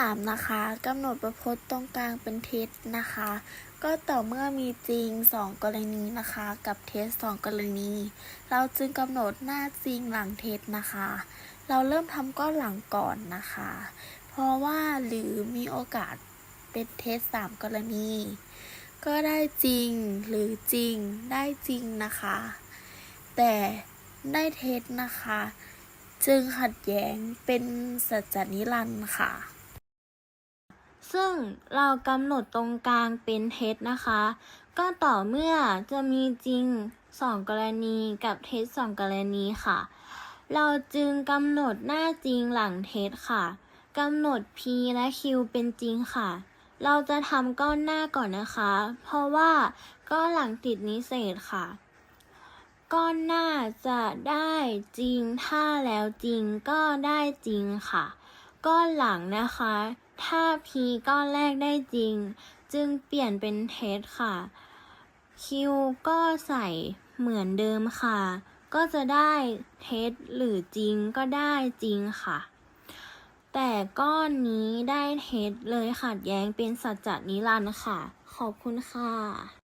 3 นะคะกำหนดประพจน์ตรงกลางเป็นเท็จนะคะ ก็ต่อเมื่อมีจริง 2 กรณีนะคะ กับเท็จ2กรณี เราจึงกำหนดหน้าจริงหลังเท็จนะคะ เราเริ่มทำก้อนหลังก่อนนะคะ เพราะว่าหรือมีโอกาสเป็นเท็จ3กรณี ก็ได้จริงหรือจริงได้จริงนะคะ แต่ได้เท็จนะคะจึงขัดแย้งเป็นสัจจนิรันดร์ค่ะ ซึ่งเรากำหนดตรงกลางเป็นเท็จนะคะ ก็ต่อเมื่อจะมีจริงสองกรณีกับเท็จสองกรณีค่ะ เราจึงกำหนดหน้าจริงหลังเท็จค่ะกำหนด p และ q เป็นจริงค่ะ เราจะทำก้อนหน้าก่อนนะคะ เพราะว่าก้อนหลังติดนิเศษค่ะ ก้อนหน้าจะได้จริงถ้าแล้วจริงก็ได้จริงค่ะ ก้อนหลังนะคะ ถ้า p ก้อนแรกได้จริง จึงเปลี่ยนเป็นเท็จค่ะ q ก็ใส่เหมือนเดิมค่ะ ก็จะได้เท็จหรือจริงก็ได้จริงค่ะ แต่ก้อนนี้ได้เท็จเลยขัดแย้งเป็นสัจจนิรันดร์ค่ะ ขอบคุณค่ะ